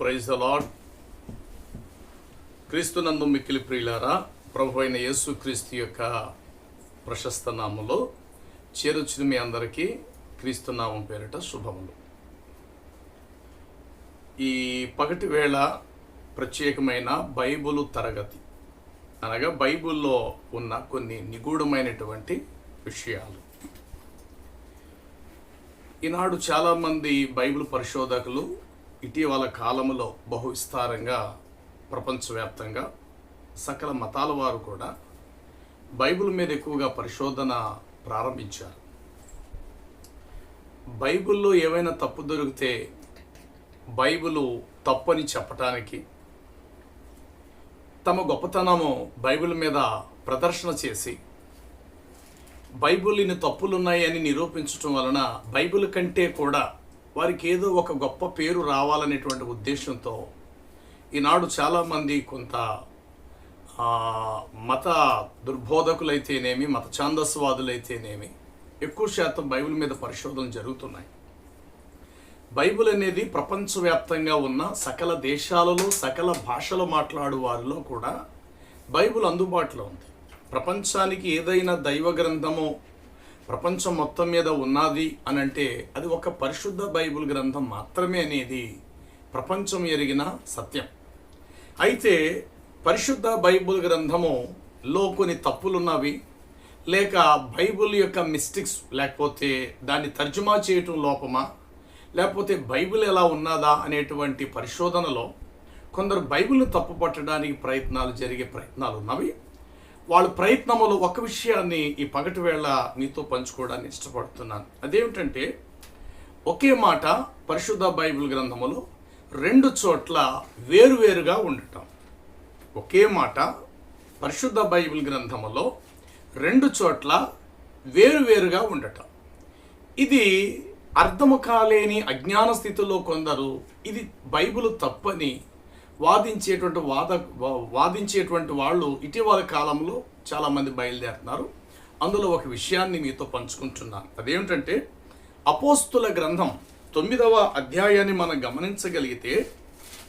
Praise అలాడ్ క్రీస్తునందు మిక్కిలి ప్రియులారా ప్రభు అయిన యేసు క్రీస్తు యొక్క ప్రశస్త నామంలో చేరొచ్చిన మీ అందరికీ క్రీస్తు నామం పేరిట శుభములు. ఈ పగటి వేళ ప్రత్యేకమైన బైబుల్ తరగతి అనగా బైబిల్లో ఉన్న కొన్ని నిగూఢమైనటువంటి విషయాలు. ఈనాడు చాలామంది బైబిల్ పరిశోధకులు ఇటీవల కాలంలో బహు విస్తారంగా ప్రపంచవ్యాప్తంగా సకల మతాల వారు కూడా బైబిల్ మీద ఎక్కువగా పరిశోధన ప్రారంభించారు. బైబిల్లో ఏవైనా తప్పు దొరికితే బైబిలు తప్పని చెప్పటానికి తమ గొప్పతనము బైబిల్ మీద ప్రదర్శన చేసి బైబిల్ ఇన్ని తప్పులున్నాయని నిరూపించటం వలన బైబిల్ కంటే కూడా వారికి ఏదో ఒక గొప్ప పేరు రావాలనేటువంటి ఉద్దేశంతో ఈనాడు చాలామంది కొంత మత దుర్బోధకులైతేనేమి మత ఛాందస్వాదులైతేనేమి ఎక్కువ శాతం బైబిల్ మీద పరిశోధనలు జరుగుతున్నాయి. బైబిల్ అనేది ప్రపంచవ్యాప్తంగా ఉన్న సకల దేశాలలో సకల భాషలు మాట్లాడు వారిలో కూడా బైబిల్ అందుబాటులో ఉంది. ప్రపంచానికి ఏదైనా దైవ గ్రంథము ప్రపంచం మొత్తం మీద ఉన్నది అని అంటే అది ఒక పరిశుద్ధ బైబిల్ గ్రంథం మాత్రమే అనేది ప్రపంచం ఎరిగిన సత్యం. అయితే పరిశుద్ధ బైబిల్ గ్రంథములో కొన్ని తప్పులున్నవి లేక బైబిల్ యొక్క మిస్టేక్స్ లేకపోతే దాన్ని తర్జుమా చేయటం లోపమా లేకపోతే బైబిల్ ఎలా ఉన్నదా అనేటువంటి పరిశోధనలో కొందరు బైబిల్ను తప్పుపట్టడానికి ప్రయత్నాలు జరిగే ప్రయత్నాలు ఉన్నవి వాళ్ళ ప్రయత్నములు ఒక విషయాన్ని ఈ పగటి వేళ మీతో పంచుకోవడానికి ఇష్టపడుతున్నాను. అదేమిటంటే ఒకే మాట పరిశుద్ధ బైబిల్ గ్రంథములో రెండు చోట్ల వేరువేరుగా ఉండటం. ఒకే మాట పరిశుద్ధ బైబిల్ గ్రంథములో రెండు చోట్ల వేరువేరుగా ఉండటం. ఇది అర్థము కాలేని అజ్ఞాన స్థితిలో కొందరు ఇది బైబిల్ తప్పని వాదించేటువంటి వాద వాదించేటువంటి వాళ్ళు ఇటీవల కాలంలో చాలామంది బయలుదేరుతున్నారు. అందులో ఒక విషయాన్ని మీతో పంచుకుంటున్నాను. అదేమిటంటే అపోస్తుల గ్రంథం తొమ్మిదవ అధ్యాయాన్ని మనం గమనించగలిగితే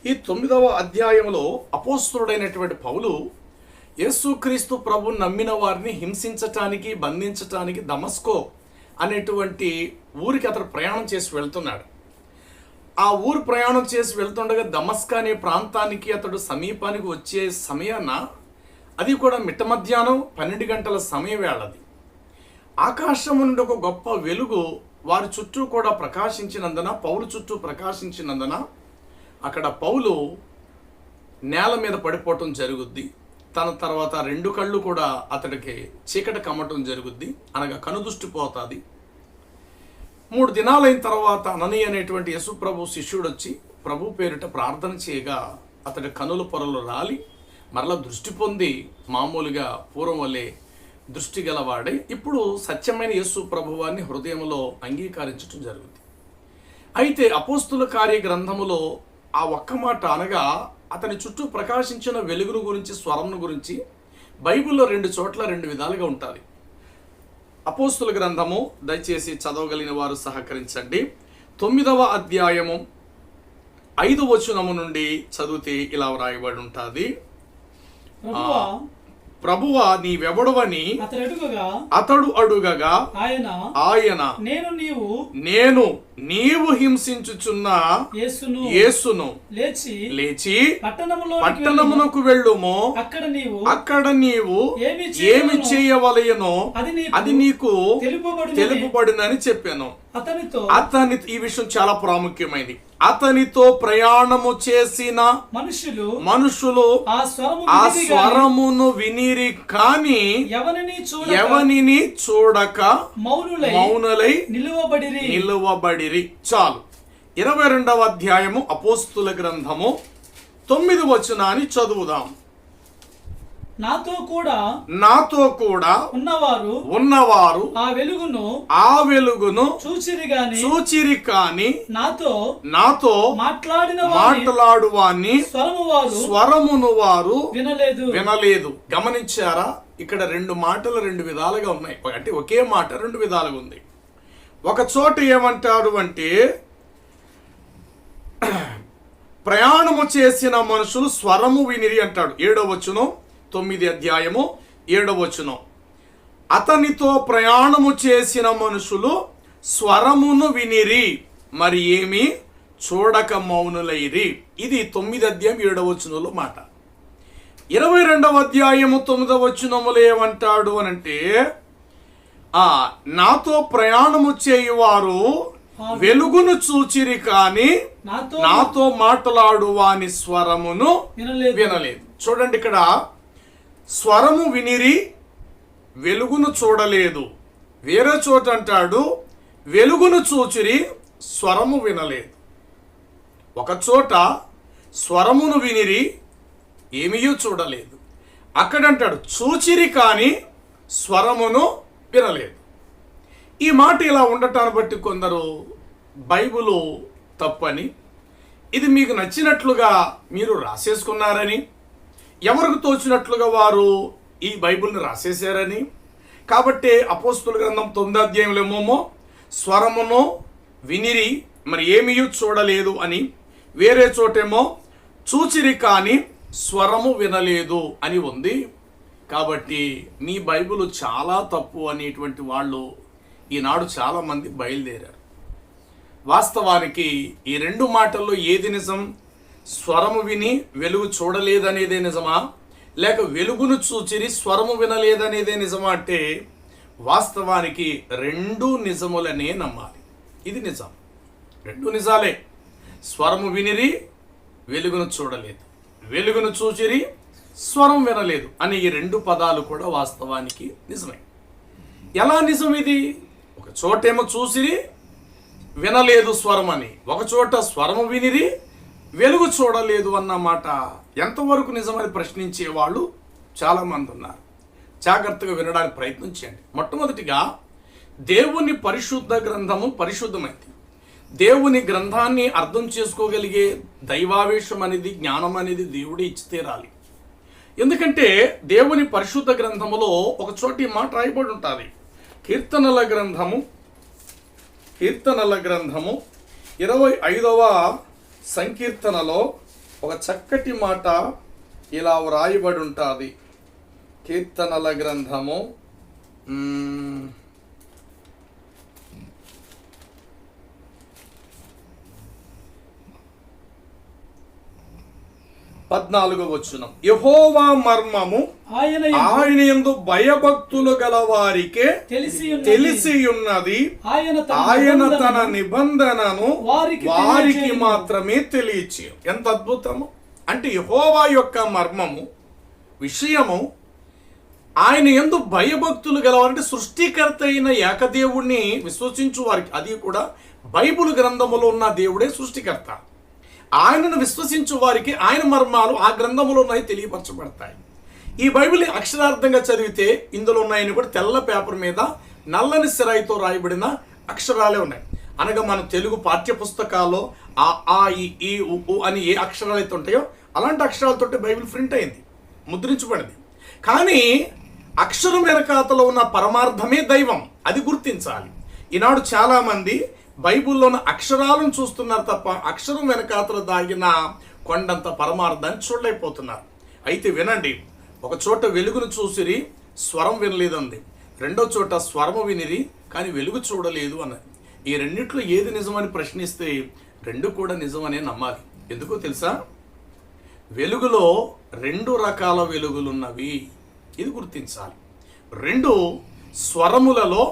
ఈ తొమ్మిదవ అధ్యాయంలో అపోస్తుడైనటువంటి పౌలు యేసుక్రీస్తు ప్రభు నమ్మిన వారిని హింసించటానికి బంధించటానికి దమస్కో అనేటువంటి ఊరికి అతడు ప్రయాణం చేసి వెళ్తున్నాడు. ఆ ఊరు ప్రయాణం చేసి వెళ్తుండగా దమస్కా అనే ప్రాంతానికి అతడు సమీపానికి వచ్చే సమయాన అది కూడా మిట్ట మధ్యాహ్నం పన్నెండు గంటల సమయం వేళది ఆకాశం నుండి ఒక గొప్ప వెలుగు వారి చుట్టూ కూడా ప్రకాశించినందున పౌలు చుట్టూ ప్రకాశించినందున అక్కడ పౌలు నేల మీద పడిపోవటం జరుగుద్ది. తన తర్వాత రెండు కళ్ళు కూడా అతడికి చీకటి కమ్మటం జరుగుద్ది. అనగా కనుదృష్టి పోతుంది. మూడు దినాలైన తర్వాత అనని అనేటువంటి యేసు ప్రభు శిష్యుడు వచ్చి ప్రభు పేరిట ప్రార్థన చేయగా అతడి కనుల పొరలు రాలి మరల దృష్టి పొంది మామూలుగా పూర్వం వల్లే దృష్టి గలవాడై ఇప్పుడు సత్యమైన యేసు ప్రభువాన్ని హృదయంలో అంగీకరించడం జరుగుతుంది. అయితే అపోస్తుల కార్య గ్రంథములో ఆ ఒక్క మాట అనగా అతని చుట్టూ ప్రకాశించిన వెలుగును గురించి స్వరంను గురించి బైబిల్లో రెండు చోట్ల రెండు విధాలుగా ఉంటుంది. అపోస్తుల గ్రంథము దయచేసి చదవగలిగిన వారు సహకరించండి. తొమ్మిదవ అధ్యాయము ఐదు వచనము నుండి చదివితే ఇలా వ్రాయబడి ఉంటుంది. ప్రభువా నీవెవడవని అతడు అడుగగా ఆయన ఆయన నేను నీవు నేను నీవు హింసించుచున్న యేసును యేసును లేచి లేచి పట్టణములో పట్టణమునకు వెళ్ళుము. అక్కడ నీవు అక్కడ నీవు ఏమి చేయవలయనో అది నీకు అది నీకు తెలుపబడి తెలుపబడినని చెప్పాను. అతనితో అతని ఈ విషయం చాలా ప్రాముఖ్యమైనది అతనితో ప్రయాణము చేసిన మనుషులు మనుషులు ఆ స్వరము స్వరమును వినిరి కాని ఎవరిని ఎవనిని చూడక మౌనులై మౌనలై నిలువబడిరి. నిలువబడిరి. చాలు. ఇరవై రెండవ అధ్యాయము అపోస్తుల గ్రంథము. తొమ్మిది వచనాన్ని చదువుదాం. నాతో కూడా నాతో కూడా ఉన్నవారు ఉన్నవారు ఆ వెలుగును ఆ వెలుగును చూచిరి గాని చూచిరి కాని నాతో నాతో మాట్లాడిన మాట్లాడువాన్ని స్వరము వారు స్వరమును వారు వినలేదు. వినలేదు. గమనించారా? ఇక్కడ రెండు మాటలు రెండు విధాలుగా ఉన్నాయి. అంటే ఒకే మాట రెండు విధాలుగా ఉంది. ఒక చోట ఏమంటాడు అంటే ప్రయాణము చేసిన మనుషులు స్వరము వినిరి అంటాడు. ఏడో వచ్చును తొమ్మిది అధ్యాయము ఏడో వచ్చును అతనితో ప్రయాణము చేసిన మనుషులు స్వరమును వినిరి మరి ఏమి చూడక మౌనులైరి. ఇది తొమ్మిది అధ్యాయం ఏడవ వచనంలో మాట. ఇరవై రెండవ అధ్యాయము తొమ్మిదవ వచనములు ఏమంటాడు అనంటే ఆ నాతో ప్రయాణము చేయువారు వెలుగును చూచిరి కాని నాతో మాట్లాడు వాని స్వరమును వినలేదు. చూడండి ఇక్కడ స్వరము వినిరి వెలుగును చూడలేదు. వేరే చోట అంటాడు వెలుగును చూచిరి స్వరము వినలేదు. ఒక చోట స్వరమును వినిరి ఏమీయూ చూడలేదు. అక్కడంటాడు చూచిరి కానీ స్వరమును వినలేదు. ఈ మాట ఇలా ఉండటాన్ని బట్టి కొందరు బైబులు తప్పని ఇది మీకు నచ్చినట్లుగా మీరు రాసేసుకున్నారని ఎవరికి తోచినట్లుగా వారు ఈ బైబిల్ని రాసేశారని? కాబట్టి అపోస్తుల గ్రంథం తొమ్మిది అధ్యాయంలోమో స్వరమును వినిరి మరి ఏమీ చూడలేదు అని. వేరే చోటేమో చూచిరి కానీ స్వరము వినలేదు అని ఉంది. కాబట్టి మీ బైబిల్ చాలా తప్పు అనేటువంటి వాళ్ళు ఈనాడు చాలామంది బయలుదేరారు. వాస్తవానికి ఈ రెండు మాటల్లో ఏది నిజం స్వరము విని వెలుగు చూడలేదనేదే నిజమా? లేక వెలుగును చూచిరి స్వరము వినలేదనేదే నిజమా అంటే వాస్తవానికి రెండు నిజములనే నమ్మాలి. ఇది నిజం. రెండు నిజాలే. స్వరము వినిరి వెలుగును చూడలేదు. వెలుగును చూచిరి స్వరం వినలేదు అనే ఈ రెండు పదాలు కూడా వాస్తవానికి నిజమే. ఎలా నిజం ఇది? ఒక చోటేమో చూసిరి వినలేదు స్వరం అని ఒక చోట స్వరము వినిరి వెలుగు చూడలేదు అన్న మాట ఎంతవరకు నిజమని ప్రశ్నించే వాళ్ళు చాలామంది ఉన్నారు. జాగ్రత్తగా వినడానికి ప్రయత్నం చేయండి. మొట్టమొదటిగా దేవుని పరిశుద్ధ గ్రంథము పరిశుద్ధమైంది. దేవుని గ్రంథాన్ని అర్థం చేసుకోగలిగే దైవావేశం అనేది జ్ఞానం అనేది దేవుడి ఇచ్చి తీరాలి. ఎందుకంటే దేవుని పరిశుద్ధ గ్రంథములో ఒక చోటి మాట రాయబడి ఉంటుంది. కీర్తనల గ్రంథము కీర్తనల గ్రంథము ఇరవై ఐదవ సంకీర్తనలో ఒక చక్కటి మాట ఇలా వ్రాయబడి ఉంటుంది. కీర్తనల గ్రంథము. పద్నాలుగో వచ్చునం యహోవా మర్మము ఆయన ఆయన ఎందు భయభక్తులు గల వారికే తెలిసి ఉన్నది. తెలిసి ఉన్నది. ఆయన తన ఆయన నిబంధనను తన నిబంధనను వారికి. మాత్రమే తెలియచే ఎంత అద్భుతము. అంటే యహోవా యొక్క మర్మము విషయము ఆయన ఎందు భయభక్తులు గలవారంటే సృష్టికర్త అయిన ఏకదేవుణ్ణి విశ్వసించు వారికి. అది కూడా బైబిల్ గ్రంథములో ఉన్న దేవుడే సృష్టికర్త. ఆయనను విశ్వసించు వారికి ఆయన మర్మాలు ఆ గ్రంథంలో ఉన్నాయి తెలియపరచబడతాయి. ఈ బైబిల్ అక్షరార్థంగా చదివితే ఇందులో ఉన్నాయని కూడా తెల్ల పేపర్ మీద నల్లని సిరాయితో రాయబడిన అక్షరాలే ఉన్నాయి. అనగా మన తెలుగు పాఠ్య పుస్తకాల్లో ఆ ఆ ఈ ఈ ఉ, ఉ అని ఏ అక్షరాలు అయితే ఉంటాయో అలాంటి అక్షరాలతోటి బైబిల్ ప్రింట్ అయింది ముద్రించబడింది. కానీ అక్షరం వెనకాతలో ఉన్న పరమార్థమే దైవం అది గుర్తించాలి. ఈనాడు చాలామంది బైబిల్లో ఉన్న అక్షరాలను చూస్తున్నారు తప్ప అక్షరం వెనకాతల దాగిన కొండంత పరమార్థాన్ని చూడలేకపోతున్నారు. అయితే వినండి ఒక చోట వెలుగును చూసిరి స్వరం వినలేదంది. రెండో చోట స్వరము వినిరి కానీ వెలుగు చూడలేదు అన్నది. ఈ రెండిట్లో ఏది నిజమని ప్రశ్నిస్తే రెండు కూడా నిజమనే నమ్మాలి. ఎందుకో తెలుసా? వెలుగులో రెండు రకాల వెలుగులున్నవి. ఇది గుర్తించాలి. రెండు స్వరములలో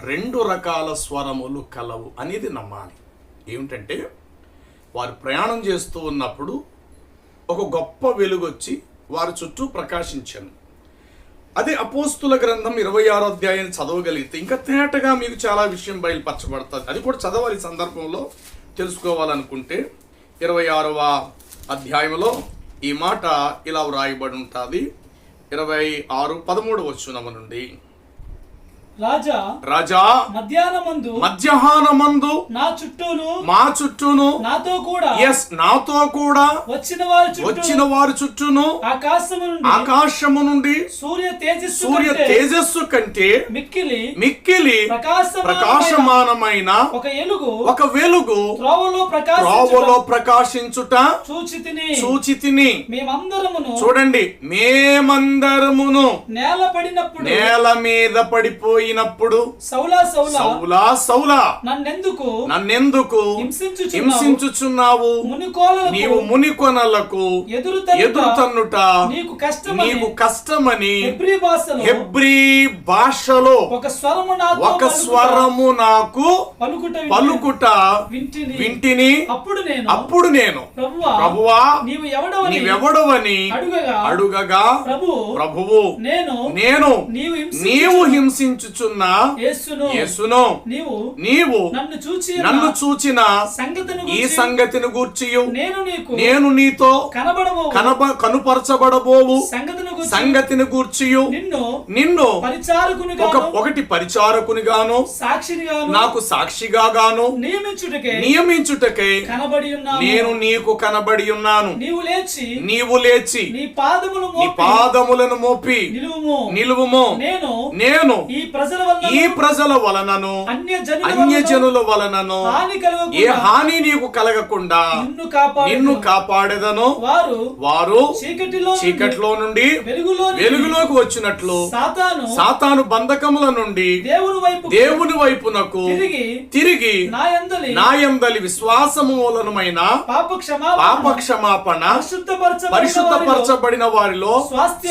రెండు రకాల స్వరములు కలవు అనేది నమ్మాలి. ఏమిటంటే వారు ప్రయాణం చేస్తూ ఉన్నప్పుడు ఒక గొప్ప వెలుగొచ్చి వారి చుట్టూ ప్రకాశించాను. అదే అపోస్తుల గ్రంథం ఇరవై ఆరో అధ్యాయాన్ని చదవగలిగితే ఇంకా తేటగా మీకు చాలా విషయం బయలుపరచబడుతుంది. అది కూడా చదవాలి సందర్భంలో. తెలుసుకోవాలనుకుంటే ఇరవై ఆరవ అధ్యాయంలో ఈ మాట ఇలా వ్రాయబడి ఉంటుంది. ఇరవై ఆరు పదమూడు వచ్చునమ నుండి. రాజా రాజా మధ్యాహ్నమందు మధ్యాహ్నమందు నా చుట్టూను మా చుట్టూను నాతో కూడా ఎస్ నాతో కూడా వచ్చిన వారి వచ్చిన వారి చుట్టూను ఆకాశము నుండి ఆకాశము నుండి సూర్య తేజస్సు సూర్య తేజస్సు కంటే మిక్కిలి మిక్కిలి ప్రకాశమానమైన ప్రకాశమానమైన ఒక ఎలుగు ఒక వెలుగు త్రోవలో త్రోవలో ప్రకాశించుట ప్రకాశించుట చూచి తిని. సూచితిని మేమందరమును చూడండి మేమందరమును నేల పడినప్పుడు నేల మీద పడిపోయినప్పుడు సౌలా సౌలా. సౌలా సౌలా. నన్నెందుకు? నన్నెందుకు? హింసించుచున్నావు. నీవు మునికొనలకు. ఎదురు ఎదురు తన్నుట. నీకు కష్టమని. నీకు కష్టమని. హెబ్రీ భాషలో. ఒక స్వరము ఒక స్వరము నాకు పలుకుట పలుకుట వింటిని. వింటిని. అప్పుడు నేను. అప్పుడు నేను. ప్రభువా నీవు ఎవడవని నీవెవడవని అడుగగా. అడుగగా. ప్రభు ప్రభువు నేను నేను నీవు హింసించుచు యేసును. యేసును. నీవు నీవు నన్ను చూచి నన్ను చూచిన సంగతిని ఈ గూర్చి సంగతిని గూర్చియు. నేను నీకు నేను నీతో కనబడవు కనబ కనుపరచబడబోవు. సంగతిని గూర్చి సంగతిని గూర్చియు. నిన్ను నిన్ను పరిచారకుని ఒక ఒకటి పరిచారకుని గాను సాక్షిని గాను నాకు సాక్షిగా గాను నియమించుటకే నియమించుటకై కనబడి ఉన్నాను. నేను నీకు కనబడి ఉన్నాను. నీవు లేచి నీవు లేచి నీ పాదములు నీ పాదములను మోపి నిలువుము. నిలువుము. నేను నేను ఈ ప్రజల వల్ల ఈ ప్రజల వలనను అన్య జనుల వలనను ఏ హాని నీకు కలగకుండా నిన్ను కాపాడు నిన్ను కాపాడేదను. వారు వారు చీకటిలో నుండి చీకట్లో నుండి వెలుగులో వెలుగులోకి వచ్చినట్లు సాతాను సాతాను బంధకముల నుండి దేవుని వైపు దేవుని వైపునకు తిరిగి తిరిగి నా యందలి నాయందలి విశ్వాసము మూలనమైన పాప క్షమాపణ పాప క్షమాపణ పరిశుద్ధపరచబడిన వారిలో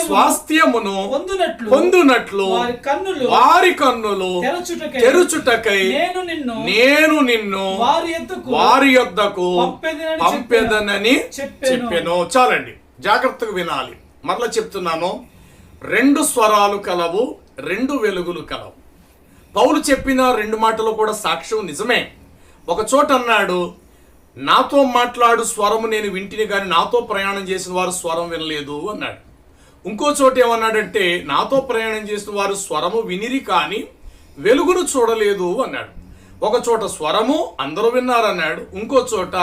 స్వాస్థ్యమును పొందునట్లు పొందునట్లు వారి కన్నులు వారి కన్నులు తెరచుటకై నేను నిన్ను నేను నిన్ను వారి ఎద్దుకు వారి యొద్దకు పంపెదనని. చెప్పాను. చాలండి. జాగ్రత్తగా వినాలి. మరలా చెప్తున్నాను. రెండు స్వరాలు కలవు రెండు వెలుగులు కలవు. పౌలు చెప్పిన రెండు మాటలు కూడా సాక్ష్యం నిజమే. ఒక చోట అన్నాడు నాతో మాట్లాడు స్వరము నేను వింటిని కానీ నాతో ప్రయాణం చేసిన వారు స్వరం వినలేదు అన్నాడు. ఇంకో చోట ఏమన్నాడంటే నాతో ప్రయాణం చేసిన వారు స్వరము వినిరి కానీ వెలుగును చూడలేదు అన్నాడు. ఒక చోట స్వరము అందరూ విన్నారన్నాడు ఇంకో చోట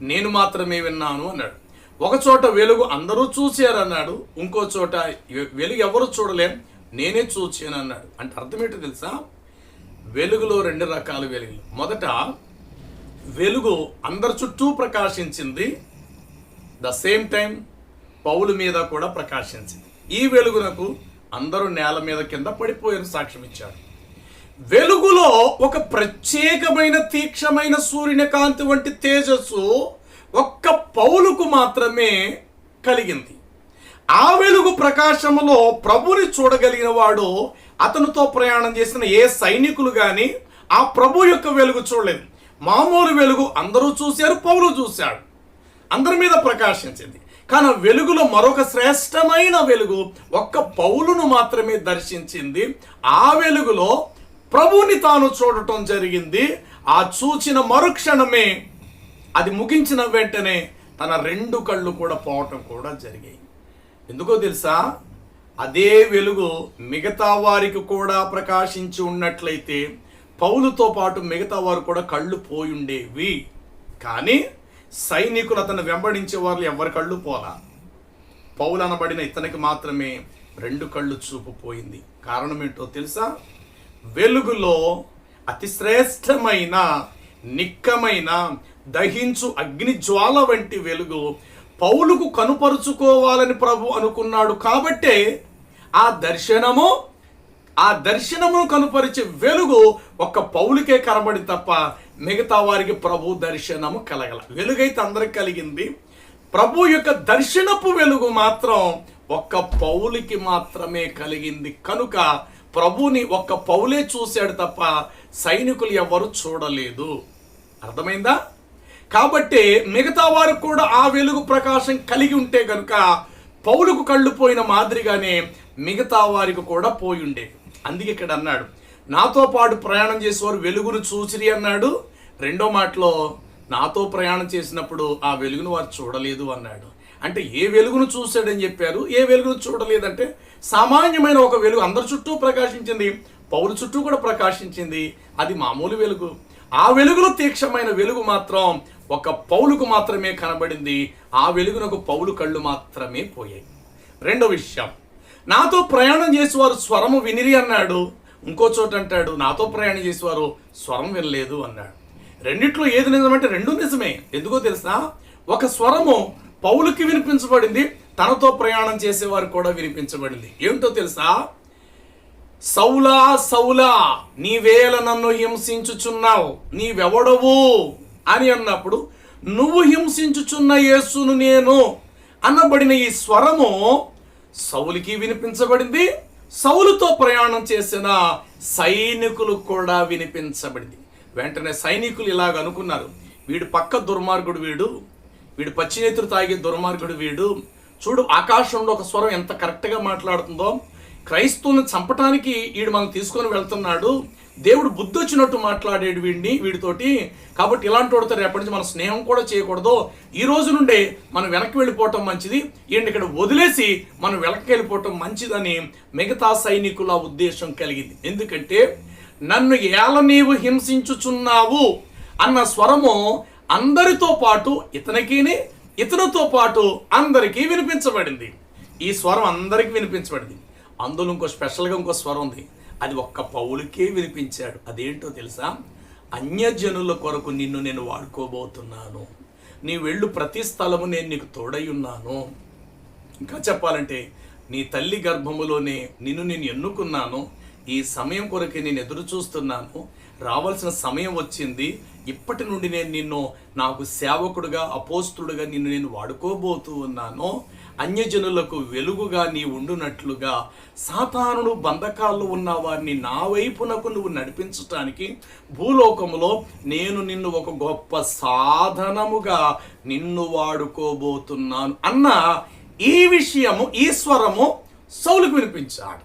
నేను మాత్రమే విన్నాను అన్నాడు. ఒక చోట వెలుగు అందరూ చూశారన్నాడు ఇంకో చోట వెలుగు ఎవరు చూడలేం నేనే చూచాను అన్నాడు. అంటే అర్థం ఏంటో తెలుసా? వెలుగులో రెండు రకాల వెలుగులు. మొదట వెలుగు అందరి చుట్టూ ప్రకాశించింది. ద సేమ్ టైం పౌలు మీద కూడా ప్రకాశించింది. ఈ వెలుగునకు అందరూ నేల మీద కింద పడిపోయిన సాక్ష్యం ఇచ్చారు. వెలుగులో ఒక ప్రత్యేకమైన తీక్షమైన సూర్యకాంతి వంటి తేజస్సు ఒక్క పౌలుకు మాత్రమే కలిగింది. ఆ వెలుగు ప్రకాశములో ప్రభుని చూడగలిగిన వాడు అతనితో ప్రయాణం చేసిన ఏ సైనికులు కానీ ఆ ప్రభు యొక్క వెలుగు చూడలేదు. మామూలు వెలుగు అందరూ చూశారు పౌలు చూశాడు. అందరి మీద ప్రకాశించింది. కానీ వెలుగులో మరొక శ్రేష్టమైన వెలుగు ఒక్క పౌలును మాత్రమే దర్శించింది. ఆ వెలుగులో ప్రభుని తాను చూడటం జరిగింది. ఆ చూచిన మరుక్షణమే అది ముగించిన వెంటనే తన రెండు కళ్ళు కూడా పోవటం కూడా జరిగాయి. ఎందుకో తెలుసా? అదే వెలుగు మిగతా వారికి కూడా ప్రకాశించి ఉన్నట్లయితే పౌలుతో పాటు మిగతా వారు కూడా కళ్ళు పోయి ఉండేవి కానీ సైనికులు అతను వెంబడించే వాళ్ళు ఎవరి కళ్ళు పోలా? పౌలు అనబడిన ఇతనికి మాత్రమే రెండు కళ్ళు చూపు పోయింది. కారణం ఏంటో తెలుసా? వెలుగులో అతి శ్రేష్టమైన నిక్కమైన దహించు అగ్ని జ్వాల వంటి వెలుగు పౌలుకు కనుపరుచుకోవాలని ప్రభు అనుకున్నాడు కాబట్టే ఆ దర్శనము ఆ దర్శనమును కనుపరిచే వెలుగు ఒక్క పౌలుకే కనబడి తప్ప మిగతా వారికి ప్రభు దర్శనము కలగల. వెలుగైతే అందరికి కలిగింది. ప్రభు యొక్క దర్శనపు వెలుగు మాత్రం ఒక్క పౌలికి మాత్రమే కలిగింది. కనుక ప్రభుని ఒక్క పౌలే చూశాడు తప్ప సైనికులు ఎవరు చూడలేదు. అర్థమైందా? కాబట్టి మిగతా వారికి కూడా ఆ వెలుగు ప్రకాశం కలిగి ఉంటే కనుక పౌలుకు కళ్ళు పోయిన మాదిరిగానే మిగతా వారికి కూడా పోయి ఉండేది అందుకే ఇక్కడ అన్నాడు నాతో పాటు ప్రయాణం చేసేవారు వెలుగును చూసిరి అన్నాడు. రెండో మాటలో నాతో ప్రయాణం చేసినప్పుడు ఆ వెలుగును వారు చూడలేదు అన్నాడు. అంటే ఏ వెలుగును చూశాడని చెప్పారు ఏ వెలుగును చూడలేదంటే సామాన్యమైన ఒక వెలుగు అందరి చుట్టూ ప్రకాశించింది పౌలు చుట్టూ కూడా ప్రకాశించింది అది మామూలు వెలుగు. ఆ వెలుగులో తీక్షమైన వెలుగు మాత్రం ఒక పౌలుకు మాత్రమే కనబడింది ఆ వెలుగునకు పౌలు కళ్ళు మాత్రమే పోయాయి. రెండో విషయం నాతో ప్రయాణం చేసేవారు స్వరము వినిరి అన్నాడు. ఇంకో చోట అంటాడు నాతో ప్రయాణం చేసేవారు స్వరం వినలేదు అన్నాడు. రెండిట్లో ఏది నిజమంటే రెండు నిజమే. ఎందుకో తెలుసా? ఒక స్వరము పౌలుకి వినిపించబడింది తనతో ప్రయాణం చేసేవారు కూడా వినిపించబడింది. ఏమిటో తెలుసా? సౌలా సౌలా నీవేల నన్ను హింసించుచున్నావు నీవెవడవు? అని అన్నప్పుడు నువ్వు హింసించుచున్న యేసును నేను అనబడిన ఈ స్వరము సౌలికి వినిపించబడింది సౌలుతో ప్రయాణం చేసిన సైనికులు కూడా వినిపించబడింది. వెంటనే సైనికులు ఇలాగ అనుకున్నారు వీడు పక్క దుర్మార్గుడు వీడు వీడు పచ్చినేతులు తాగే దుర్మార్గుడు వీడు చూడు ఆకాశంలో ఒక స్వరం ఎంత కరెక్ట్గా మాట్లాడుతుందో క్రైస్తవుని చంపటానికి వీడు మనం తీసుకొని వెళ్తున్నాడు. దేవుడు బుద్ధి వచ్చినట్టు మాట్లాడేడు వీడిని వీడితోటి. కాబట్టి ఇలాంటి వాడితో రేపటి నుంచి మన స్నేహం కూడా చేయకూడదు. ఈ రోజు నుండే మనం వెనక్కి వెళ్ళిపోవటం మంచిది. ఈయన ఇక్కడ వదిలేసి మనం వెనక్కి వెళ్ళిపోవటం మంచిదని మిగతా సైనికుల ఉద్దేశం కలిగింది. ఎందుకంటే నన్ను ఏల నీవు హింసించుచున్నావు అన్న స్వరము అందరితో పాటు ఇతనికిని ఇతనితో పాటు అందరికీ వినిపించబడింది. ఈ స్వరం అందరికీ వినిపించబడింది. అందులో ఇంకో స్పెషల్గా ఇంకో స్వరం ఉంది. అది ఒక్క పౌలుకే వినిపించాడు. అదేంటో తెలుసా? అన్యజనుల కొరకు నిన్ను నేను వాడుకోబోతున్నాను. నీ వెళ్ళు ప్రతి స్థలము నేను నీకు తోడై ఉన్నాను. ఇంకా చెప్పాలంటే నీ తల్లి గర్భములోనే నిన్ను నేను ఎన్నుకున్నాను. ఈ సమయం కొరకే నేను ఎదురు చూస్తున్నాను. రావాల్సిన సమయం వచ్చింది. ఇప్పటి నుండి నేను నిన్ను నాకు సేవకుడుగా అపోస్తుడుగా నిన్ను నేను వాడుకోబోతూ ఉన్నాను. అన్యజనులకు వెలుగుగా నీ ఉండునట్లుగా. సాతానుడు బంధకాలు ఉన్న వారిని నా వైపునకు నువ్వు నడిపించటానికి భూలోకములో నేను నిన్ను ఒక గొప్ప సాధనముగా నిన్ను వాడుకోబోతున్నాను అన్న ఈ విషయము ఈ స్వరము సౌలుకు వినిపించాడు.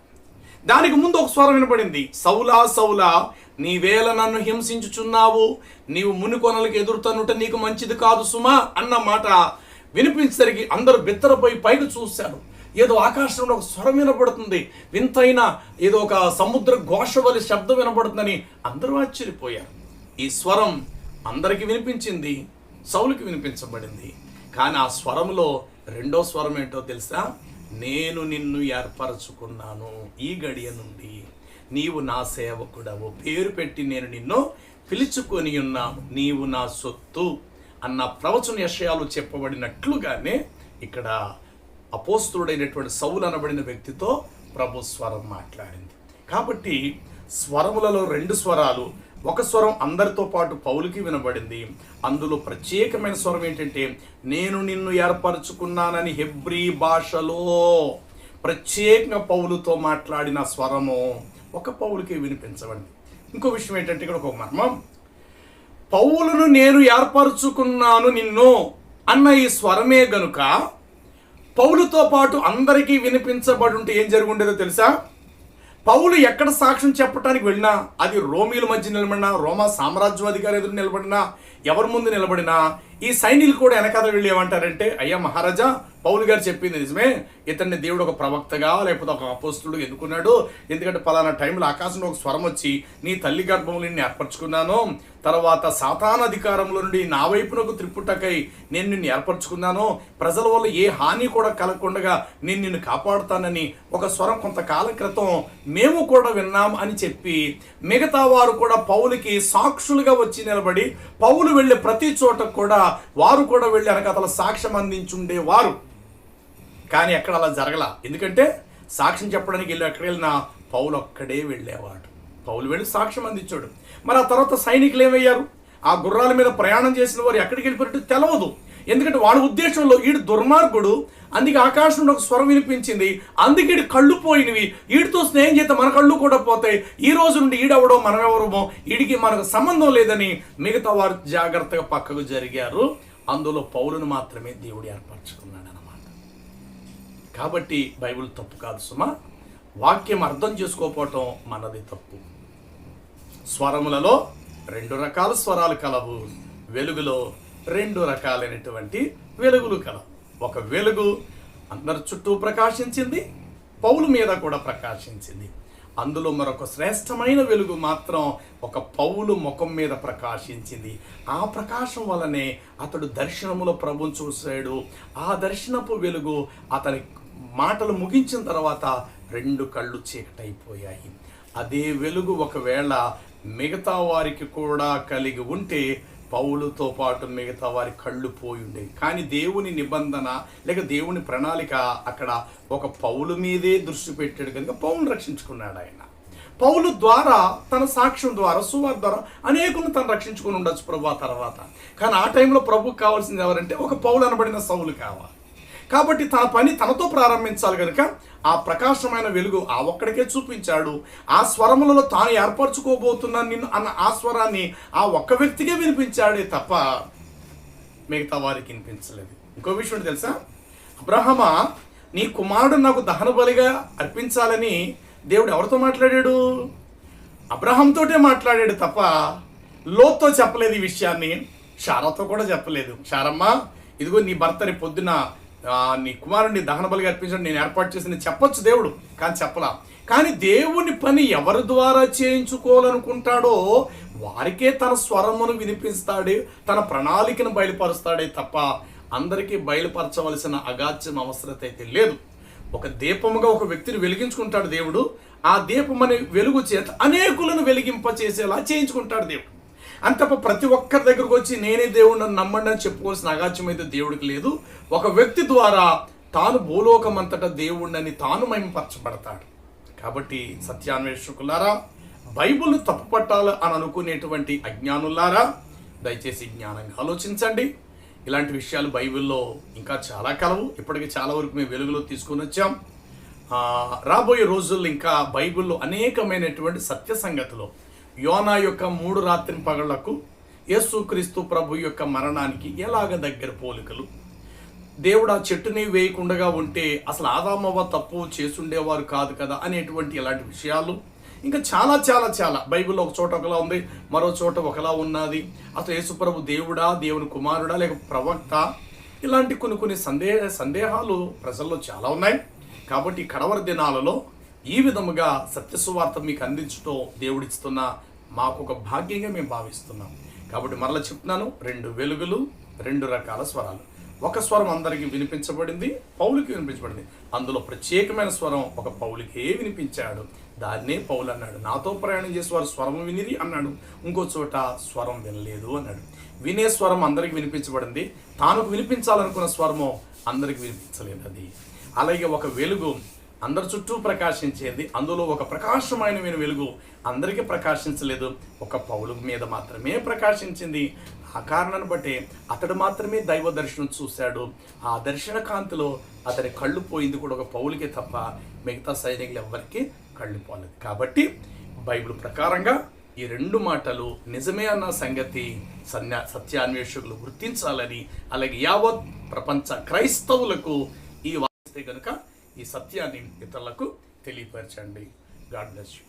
దానికి ముందు ఒక స్వరం వినపడింది. సౌలా సౌలా నీవేళ నన్ను హింసించుచున్నావు. నీవు మునికొనలకు ఎదురుతనుట నీకు మంచిది కాదు సుమా అన్న మాట వినిపించేసరికి అందరూ బిత్తరపోయి పైకి చూశారు. ఏదో ఆకాశంలో ఒక స్వరం వినపడుతుంది. వింతైన ఏదో ఒక సముద్ర ఘోష వలి శబ్దం వినపడుతుందని అందరూ ఆశ్చర్యపోయారు. ఈ స్వరం అందరికీ వినిపించింది సౌలుకి వినిపించబడింది. కానీ ఆ స్వరంలో రెండో స్వరం ఏంటో తెలుసా? నేను నిన్ను ఏర్పరచుకున్నాను ఈ గడియ నుండి. నీవు నా సేవకుడవు. పేరు పెట్టి నేను నిన్ను పిలుచుకొని ఉన్నాను. నీవు నా సొత్తు. అన్న ప్రవచన విషయాలు చెప్పబడినట్లుగానే ఇక్కడ అపోస్తుడైనటువంటి సౌలు అనబడిన వ్యక్తితో ప్రభు స్వరం మాట్లాడింది. కాబట్టి స్వరములలో రెండు స్వరాలు ఒక స్వరం అందరితో పాటు పౌలుకి వినబడింది. అందులో ప్రత్యేకమైన స్వరం ఏంటంటే నేను నిన్ను ఏర్పరచుకున్నానని హెబ్రీ భాషలో ప్రత్యేకంగా పౌలుతో మాట్లాడిన స్వరము ఒక పౌలుకి వినిపించవండి ఇంకో విషయం ఏంటంటే ఇక్కడ ఒక మర్మం. పౌలును నేను ఏర్పరచుకున్నాను నిన్ను అన్న ఈ స్వరమే గనుక పౌలుతో పాటు అందరికీ వినిపించబడి ఉంటే ఏం జరుగుండేదో తెలుసా? పౌలు ఎక్కడ సాక్ష్యం చెప్పడానికి వెళ్ళినా అది రోమీల మధ్య నిలబడినా రోమా సామ్రాజ్యాధికారి ఎదురు నిలబడినా ఎవరి ముందు నిలబడినా ఈ సైనికులు కూడా వెనకాల వెళ్ళి ఏమంటారంటే అయ్యా మహారాజా పౌలు గారు చెప్పింది నిజమే. ఇతన్ని దేవుడు ఒక ప్రవక్తగా లేకపోతే ఒక అపోస్తుడు ఎన్నుకున్నాడు. ఎందుకంటే పలానా టైంలో ఆకాశంలో ఒక స్వరం వచ్చి నీ తల్లి గర్భంలో నిన్ను ఏర్పరచుకున్నాను. తర్వాత సాతాన అధికారంలో నుండి నా వైపునకు త్రిప్పుటకై నేను నిన్ను ఏర్పరచుకున్నాను. ప్రజల వల్ల ఏ హాని కూడా కలగకుండా నేను నిన్ను కాపాడుతానని ఒక స్వరం కొంతకాలం క్రితం మేము కూడా విన్నాం అని చెప్పి మిగతా వారు కూడా పౌలుకి సాక్షులుగా వచ్చి నిలబడి పౌలు వెళ్ళే ప్రతి చోట కూడా వారు కూడా వెళ్ళి వెనకతల సాక్ష్యం అందించుండేవారు. కానీ ఎక్కడ అలా జరగల? ఎందుకంటే సాక్ష్యం చెప్పడానికి వెళ్ళి ఎక్కడ వెళ్ళినా పౌలు ఒక్కడే వెళ్ళేవాడు. పౌలు వెళ్ళి సాక్ష్యం అందించాడు. మరి ఆ తర్వాత సైనికులు ఏమయ్యారు? ఆ గుర్రాల మీద ప్రయాణం చేసిన వారు ఎక్కడికి వెళ్ళిపోయినట్టు తెలవదు. ఎందుకంటే వాడి ఉద్దేశంలో ఈడు దుర్మార్గుడు అందుకే ఆకాశంలో ఒక స్వరం వినిపించింది అందుకే ఈడు కళ్ళు పోయినవి వీడితో స్నేహం చేస్తే మన కళ్ళు కూడా పోతాయి. ఈ రోజు నుండి ఈడవడం మనమెవరమో ఈడికి మనకు సంబంధం లేదని మిగతా వారు జాగ్రత్తగా పక్కకు జరిగారు. అందులో పౌరును మాత్రమే దేవుడు ఏర్పరచుకున్నాడు అనమాట కాబట్టి బైబిల్ తప్పు కాదు సుమా. వాక్యం అర్థం చేసుకోపోవటం మనది తప్పు. స్వరములలో రెండు రకాల స్వరాలు కలవు. వెలుగులో రెండు రకాలైనటువంటి వెలుగులు కలవు ఒక వెలుగు అందరి చుట్టూ ప్రకాశించింది పౌలు మీద కూడా ప్రకాశించింది. అందులో మరొక శ్రేష్టమైన వెలుగు మాత్రం ఒక పౌలు ముఖం మీద ప్రకాశించింది. ఆ ప్రకాశం వలనే అతడు దర్శనములో ప్రభుని చూశాడు. ఆ దర్శనపు వెలుగు అతని మాటలు ముగించిన తర్వాత రెండు కళ్ళు చీకటైపోయాయి. అదే వెలుగు ఒకవేళ మిగతా వారికి కూడా కలిగి ఉంటే పౌలుతో పాటు మిగతా వారి కళ్ళు పోయి ఉండేవి. కానీ దేవుని నిబంధన లేక దేవుని ప్రణాళిక అక్కడ ఒక పౌలు మీదే దృష్టి పెట్టాడు కనుక పౌలును రక్షించుకున్నాడు ఆయన. పౌలు ద్వారా తన సాక్ష్యం ద్వారా సువార్ ద్వారా అనేకులను తను రక్షించుకుని ఉండొచ్చు ప్రభు ఆ తర్వాత. కానీ ఆ టైంలో ప్రభుకు కావాల్సింది ఎవరంటే ఒక పౌలు అనబడిన సౌలు కావాలి. కాబట్టి తన పని తనతో ప్రారంభించాలి కనుక ఆ ప్రకాశమైన వెలుగు ఆ ఒక్కడికే చూపించాడు. ఆ స్వరములలో తాను ఏర్పరచుకోబోతున్నాను నిన్ను అన్న ఆ స్వరాన్ని ఆ ఒక్క వ్యక్తికే వినిపించాడే తప్ప మిగతా వారికి వినిపించలేదు. ఇంకో విషయం తెలుసా? అబ్రహమ నీ కుమారుడు నాకు దహన బలిగా అర్పించాలని దేవుడు ఎవరితో మాట్లాడాడు? అబ్రహంతోటే మాట్లాడాడు తప్ప లోత్తో చెప్పలేదు ఈ విషయాన్ని. షారాతో కూడా చెప్పలేదు. షారమ్మ ఇదిగో నీ భర్తని పొద్దున నీ కుమారుడిని దహన బలిగా అర్పించడం నేను ఏర్పాటు చేసి చెప్పొచ్చు దేవుడు కానీ చెప్పలా. కానీ దేవుని పని ఎవరి ద్వారా చేయించుకోవాలనుకుంటాడో వారికే తన స్వరమును వినిపిస్తాడే తన ప్రణాళికను బయలుపరుస్తాడే తప్ప అందరికీ బయలుపరచవలసిన అగాధ్యం అవసరత అయితే లేదు. ఒక దీపముగా ఒక వ్యక్తిని వెలిగించుకుంటాడు దేవుడు ఆ దీపం అనే వెలుగు చేత అనేకులను వెలిగింప చేసేలా చేయించుకుంటాడు దేవుడు. అంతప్ప ప్రతి ఒక్కరి దగ్గరకు వచ్చి నేనే దేవుడిని నమ్మండి అని చెప్పుకోవాల్సిన అగాధ్యం అయితే దేవుడికి లేదు. ఒక వ్యక్తి ద్వారా తాను భూలోకమంతటా దేవుణ్ణని తాను మహిమపరచబడతాడు కాబట్టి సత్యాన్వేషకులారా బైబిల్ తప్పుపట్టాలి అని అనుకునేటువంటి అజ్ఞానులారా దయచేసి జ్ఞానంగా ఆలోచించండి. ఇలాంటి విషయాలు బైబిల్లో ఇంకా చాలా కలవు. ఇప్పటికి చాలా వరకు మేము వెలుగులో తీసుకొని వచ్చాం. రాబోయే రోజుల్లో ఇంకా బైబిల్లో అనేకమైనటువంటి సత్య సంగతులు యోనా యొక్క మూడు రాత్రి పగళ్ళకు యేసుక్రీస్తు ప్రభు యొక్క మరణానికి ఎలాగ దగ్గర పోలికలు? దేవుడు ఆ చెట్టుని వేయకుండగా ఉంటే అసలు ఆదామవ్వ తప్పు చేసుండేవారు కాదు కదా అనేటువంటి ఇలాంటి విషయాలు. ఇంకా చాలా చాలా చాలా. బైబిల్లో ఒక చోట ఒకలా ఉంది మరో చోట ఒకలా ఉన్నది. అసలు యేసుప్రభు దేవుడా దేవుని కుమారుడా లేక ప్రవక్త? ఇలాంటి కొన్ని కొన్ని సందేహ సందేహాలు ప్రజల్లో చాలా ఉన్నాయి. కాబట్టి కడవర దినాలలో ఈ విధముగా సత్యసువార్త మీకు అందించడం దేవుడిస్తున్న మాకు ఒక భాగ్యంగా మేము భావిస్తున్నాం. కాబట్టి మరలా చెప్తున్నాను రెండు వెలుగులు రెండు రకాల స్వరాలు. ఒక స్వరం అందరికీ వినిపించబడింది పౌలుకి వినిపించబడింది. అందులో ప్రత్యేకమైన స్వరం ఒక పౌలికే వినిపించాడు. దాన్నే పౌలు అన్నాడు. నాతో ప్రయాణం చేసే వారు స్వరం వినిరి అన్నాడు. ఇంకో చోట స్వరం వినలేదు అన్నాడు. వినే స్వరం అందరికి వినిపించబడింది. తాను వినిపించాలనుకున్న స్వరము అందరికి వినిపించలేదు అది అలాగే ఒక వెలుగు అందరి చుట్టూ ప్రకాశించేది అందులో ఒక ప్రకాశమైన వెలుగు అందరికీ ప్రకాశించలేదు. ఒక పౌలు మీద మాత్రమే ప్రకాశించింది. ఆ కారణాన్ని బట్టి అతడు మాత్రమే దైవ దర్శనం చూశాడు. ఆ దర్శన కాంతిలో అతని కళ్ళు పోయింది కూడా ఒక పౌలికే తప్ప మిగతా సైనికులు ఎవ్వరికీ కళ్ళు పోలేదు. కాబట్టి బైబిల్ ప్రకారంగా ఈ రెండు మాటలు నిజమే అన్న సంగతి సన్యా సత్యాన్వేషకులు గుర్తించాలని అలాగే యావత్ ప్రపంచ క్రైస్తవులకు ఈ వాస్తే కనుక ఈ సత్యాన్ని ఇతరులకు తెలియపరచండి. God bless you.